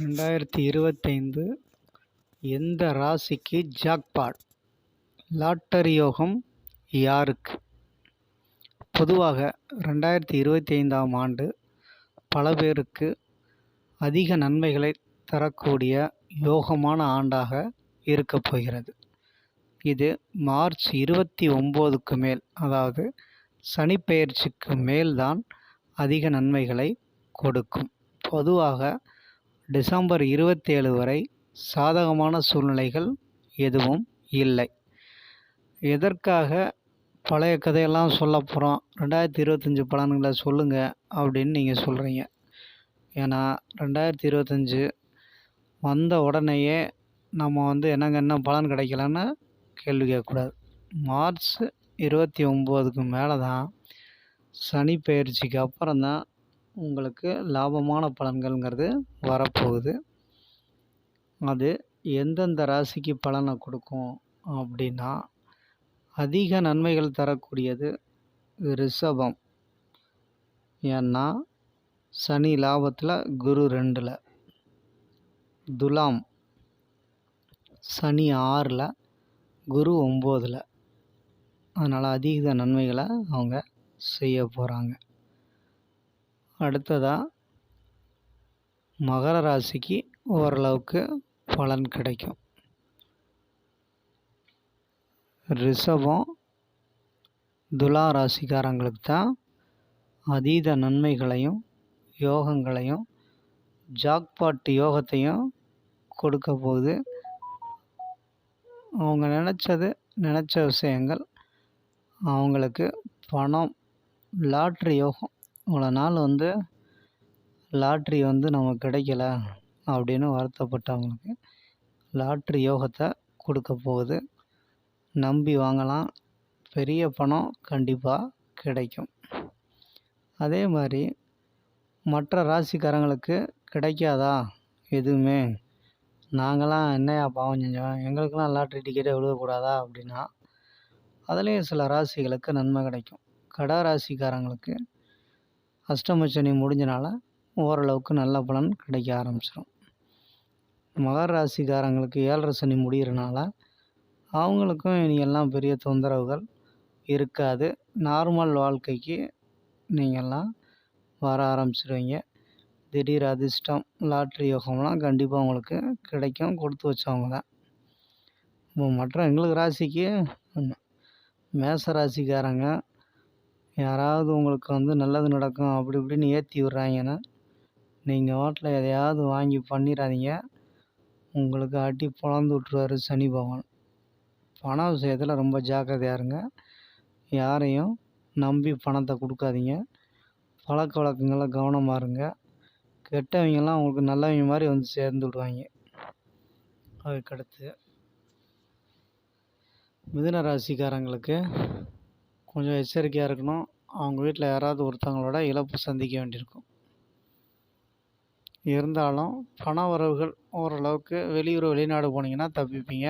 ரெண்டாயிரத்தி இருபத்தைந்து எந்த ராசிக்கு ஜாக்பாட்? லாட்டரி யோகம் யாருக்கு? பொதுவாக ரெண்டாயிரத்தி இருபத்தி ஐந்தாம் ஆண்டு பல பேருக்கு அதிக நன்மைகளை தரக்கூடிய யோகமான ஆண்டாக இருக்கப் போகிறது. இது மார்ச் இருபத்தி ஒம்போதுக்கு மேல் அதாவது சனிப்பெயர்ச்சிக்கு மேல்தான் அதிக நன்மைகளை கொடுக்கும். பொதுவாக டிசம்பர் இருபத்தேழு வரை சாதகமான சூழ்நிலைகள் எதுவும் இல்லை. எதற்காக பழைய கதையெல்லாம் சொல்ல போகிறோம் ரெண்டாயிரத்தி இருபத்தஞ்சி பலன்களை சொல்லுங்கள் அப்படின்னு நீங்கள் சொல்கிறீங்க ஏன்னா ரெண்டாயிரத்தி இருபத்தஞ்சி வந்த உடனேயே நம்ம வந்து என்னங்க என்ன பலன் கிடைக்கலன்னு கேள்வி கேட்கக்கூடாது. மார்ச் இருபத்தி ஒம்போதுக்கு மேலே தான் சனி பயிற்சிக்கு அப்புறம் தான் உங்களுக்கு லாபமான பலன்கள்ங்கிறது வரப்போகுது. அது எந்தெந்த ராசிக்கு பலனை கொடுக்கும் அப்படின்னா அதிக நன்மைகள் தரக்கூடியது ரிஷபம். ஏன்னா சனி லாபத்தில் குரு ரெண்டில். துலாம் சனி ஆறில் குரு ஒம்போதில். அதனால் அதிக நன்மைகளை அவங்க செய்ய போகிறாங்க அடுத்ததாக மகர ராசிக்கு ஓரளவுக்கு பலன் கிடைக்கும். ரிஷபம் துலா ராசிக்காரங்களுக்கு தான் அதீத நன்மைகளையும் யோகங்களையும் ஜாக்பாட் யோகத்தையும் கொடுக்க போகுது. அவங்க நினச்சது நினச்ச விஷயங்கள் அவங்களுக்கு பணம் லாட்ரி யோகம் இவ்வளோ நாள் வந்து லாட்ரி வந்து நமக்கு கிடைக்கல அப்படின்னு வருத்தப்பட்டவங்களுக்கு லாட்ரி யோகத்தை கொடுக்க போகுது. நம்பி வாங்கலாம். பெரிய பணம் கண்டிப்பாக கிடைக்கும். அதே மாதிரி மற்ற ராசிக்காரங்களுக்கு கிடைக்காதா? எதுவுமே. நாங்களாம் என்னையா பாவம் செஞ்சோம்? எங்களுக்கெல்லாம் லாட்ரி டிக்கெட்டே விழுகக்கூடாதா அப்படின்னா அதுலேயும் சில ராசிகளுக்கு நன்மை கிடைக்கும். கடா ராசிக்காரங்களுக்கு அஷ்டம சனி முடிஞ்சனால ஓரளவுக்கு நல்ல பலன் கிடைக்க ஆரம்பிச்சிடும் மகர ராசிக்காரங்களுக்கு ஏழரை சனி முடிகிறனால அவங்களுக்கும் இனி எல்லாம் பெரிய தொந்தரவுகள் இருக்காது. நார்மல் வாழ்க்கைக்கு நீங்கள்லாம் வர ஆரம்பிச்சிடுவீங்க திடீர் அதிர்ஷ்டம் லாட்ரி யோகம்லாம் கண்டிப்பாக உங்களுக்கு கிடைக்கும். கொடுத்து வச்சவங்க தான். மற்ற எங்களுக்கு ராசிக்கு மேச ராசிக்காரங்க யாராவது உங்களுக்கு வந்து நல்லது நடக்கும் அப்படி இப்படின்னு ஏற்றி விட்றாங்கன்னா நீங்கள் வாட்டில் எதையாவது வாங்கி பண்ணிடாதீங்க உங்களுக்கு அடி பொழந்து விட்ருவாரு சனி பகவான். பண விஷயத்தில் ரொம்ப ஜாக்கிரதையாக இருங்க. யாரையும் நம்பி பணத்தை கொடுக்காதீங்க. பழக்க வழக்கங்களில் கவனமாக இருங்க. கெட்டவங்கெல்லாம் உங்களுக்கு நல்லவங்க மாதிரி வந்து சேர்ந்து விடுவாங்க. அதுக்கடுத்து மிதுன ராசிக்காரங்களுக்கு கொஞ்சம் எச்சரிக்கையாக இருக்கணும். அவங்க வீட்டில் யாராவது ஒருத்தவங்களோட இழப்பு சந்திக்க வேண்டியிருக்கும். இருந்தாலும் பண வரவுகள் ஓரளவுக்கு வெளியூர் வெளிநாடு போனீங்கன்னா தப்பிப்பீங்க.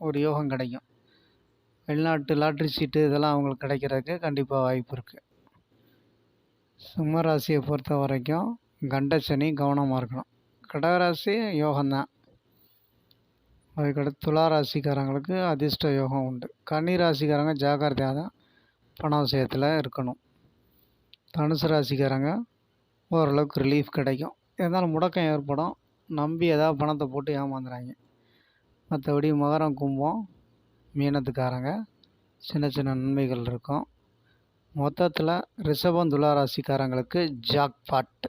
ஒரு யோகம் கிடைக்கும். வெளிநாட்டு லாட்ரி சீட்டு இதெல்லாம் அவங்களுக்கு கிடைக்கிறதுக்கு கண்டிப்பாக வாய்ப்பு இருக்குது சிம்மராசியை பொறுத்த வரைக்கும் கண்டசனி கவனமாக இருக்கணும். கடகராசி யோகம்தான். அதுக்கடுத்து துலா ராசிக்காரங்களுக்கு அதிர்ஷ்ட யோகம் உண்டு. கன்னி ராசிக்காரங்க ஜாக்கிரதையாக தான். பண விஷயத்தில் இருக்கணும். தனுசு ராசிக்காரங்க ஓரளவுக்கு ரிலீஃப் கிடைக்கும். இருந்தாலும் முடக்கம் ஏற்படும். நம்பி ஏதாவது பணத்தை போட்டு ஏமாந்துறாங்க. மற்றபடி மகரம் கும்பம் மீனத்துக்காரங்க சின்ன சின்ன நன்மைகள் இருக்கும். மொத்தத்தில் ரிஷபம் துலா ராசிக்காரங்களுக்கு ஜாக்பாட்